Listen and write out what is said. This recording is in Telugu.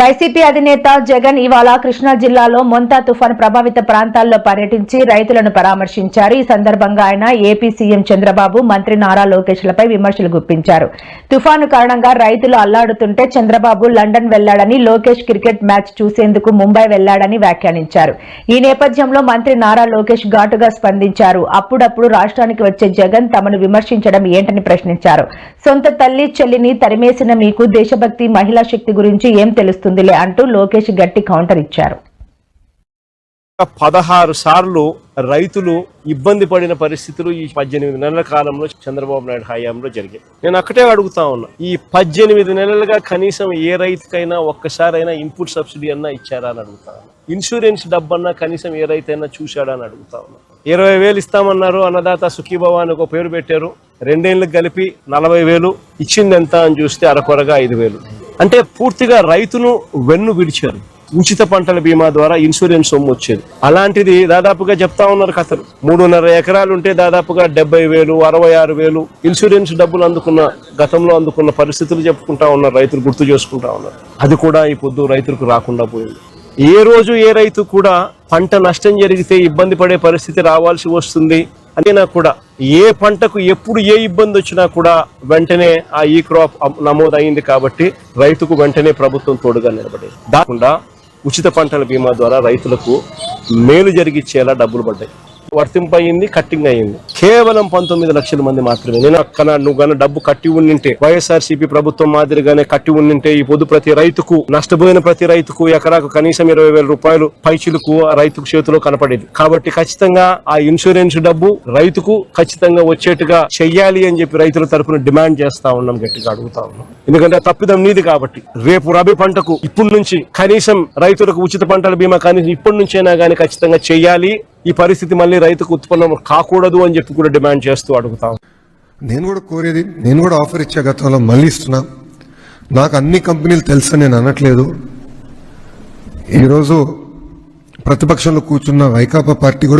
వైసీపీ అధినేత జగన్ ఇవాళ కృష్ణా జిల్లాలో మొంతా తుఫాను ప్రభావిత ప్రాంతాల్లో పర్యటించి రైతులను పరామర్శించారు. ఈ సందర్భంగా ఆయన ఏపీ సీఎం చంద్రబాబు మంత్రి నారా లోకేష్లపై విమర్శలు గుప్పించారు. తుఫాను కారణంగా రైతులు అల్లాడుతుంటే చంద్రబాబు లండన్ వెళ్ళాడని లోకేష్ క్రికెట్ మ్యాచ్ చూసేందుకు ముంబై వెళ్ళాడని వ్యాఖ్యానించారు. ఈ నేపథ్యంలో మంత్రి నారా లోకేష్ ఘాటుగా స్పందించారు. అప్పుడప్పుడు రాష్ట్రానికి వచ్చే జగన్ తమను విమర్శించడం ఏంటని ప్రశ్నించారు. సొంత తల్లి చెల్లిని తరిమేసిన మీకు దేశభక్తి మహిళా శక్తి గురించి ఏం తెలుస్తుందిలే అంటూ లోకేష్ గట్టి కౌంటర్ ఇచ్చారు. పదహారు సార్లు రైతులు ఇబ్బంది పడిన పరిస్థితులు ఈ పద్దెనిమిది నెలల కాలంలో చంద్రబాబు నాయుడు హయాంలో జరిగాయి. నేను అక్కడే అడుగుతా ఉన్నా ఈ పద్దెనిమిది నెలలుగా కనీసం ఏ రైతుకైనా ఒక్కసారైనా ఇన్పుట్ సబ్సిడీ అన్నా ఇచ్చారా అని అడుగుతా ఇన్సూరెన్స్ డబ్బన్నా కనీసం ఏ రైతైనా చూశాడా అని అడుగుతా ఉన్నా. ఇరవై వేలు ఇస్తామన్నారు అన్నదాత సుఖీభవ అని ఒక పేరు పెట్టారు. రెండేళ్ళకి కలిపి నలభై వేలు ఇచ్చింది ఎంత అని చూస్తే అరకొరగా ఐదు వేలు. అంటే పూర్తిగా రైతును వెన్ను విడిచారు. ఉచిత పంటల బీమా ద్వారా ఇన్సూరెన్స్ సొమ్ము వచ్చేది. అలాంటిది దాదాపుగా చెప్తా ఉన్నారు కథలు. మూడున్నర ఎకరాలు ఉంటే దాదాపుగా డెబ్బై వేలు అరవై ఆరు వేలు ఇన్సూరెన్స్ డబ్బులు అందుకున్న గతంలో అందుకున్న పరిస్థితులు చెప్పుకుంటా ఉన్నారు రైతులు గుర్తు చేసుకుంటా ఉన్నారు. అది కూడా ఈ పొద్దు రైతులకు రాకుండా పోయింది. ఏ రోజు ఏ రైతు కూడా పంట నష్టం జరిగితే ఇబ్బంది పడే పరిస్థితి రావాల్సి వస్తుంది. అయినా కూడా ఏ పంటకు ఎప్పుడు ఏ ఇబ్బంది వచ్చినా కూడా వెంటనే ఆ ఈ క్రాప్ నమోదైంది కాబట్టి రైతుకు వెంటనే ప్రభుత్వం తోడుగా నిలబడేది. దాకుండా ఉచిత పంటల బీమా ద్వారా రైతులకు మేలు జరిగిచ్చేలా డబ్బులు పడ్డాయి. వర్తింపయింది కట్టింగ్ అయింది కేవలం పంతొమ్మిది లక్షల మంది మాత్రమే. నేను అక్కడ నువ్వు గన డబ్బు కట్టి ఉండింటే వైఎస్ఆర్సీపీ ప్రభుత్వం మాదిరిగానే కట్టి ఉండింటే ఈ పొద్దు ప్రతి రైతుకు నష్టపోయిన ప్రతి రైతుకు ఎకరాకు కనీసం ఇరవై వేల రూపాయలు పైచులకు రైతుకు చేతిలో కనపడేది. కాబట్టి ఖచ్చితంగా ఆ ఇన్సూరెన్స్ డబ్బు రైతుకు ఖచ్చితంగా వచ్చేట్టుగా చెయ్యాలి అని చెప్పి రైతుల తరపున డిమాండ్ చేస్తా ఉన్నాం గట్టిగా అడుగుతా ఉన్నాం. ఎందుకంటే తప్పిదం నీది కాబట్టి. రేపు రబీ పంటకు ఇప్పటి నుంచి కనీసం రైతులకు ఉచిత పంటల బీమా కనీసం ఇప్పటి నుంచైనా కానీ ఖచ్చితంగా చెయ్యాలి. ఈ పరిస్థితి మళ్ళీ రైతుకు ఉత్పన్నం కాకూడదు అని చెప్పి కూడా డిమాండ్ చేస్తూ అడుగుతాం. నేను కూడా కోరేది నేను కూడా ఆఫర్ ఇచ్చే గతంలో మళ్ళీ ఇస్తున్నా. నాకు అన్ని కంపెనీలు తెలుసు నేను అనట్లేదు. ఈరోజు ప్రతిపక్షంలో కూర్చున్న వైకాపా పార్టీ కూడా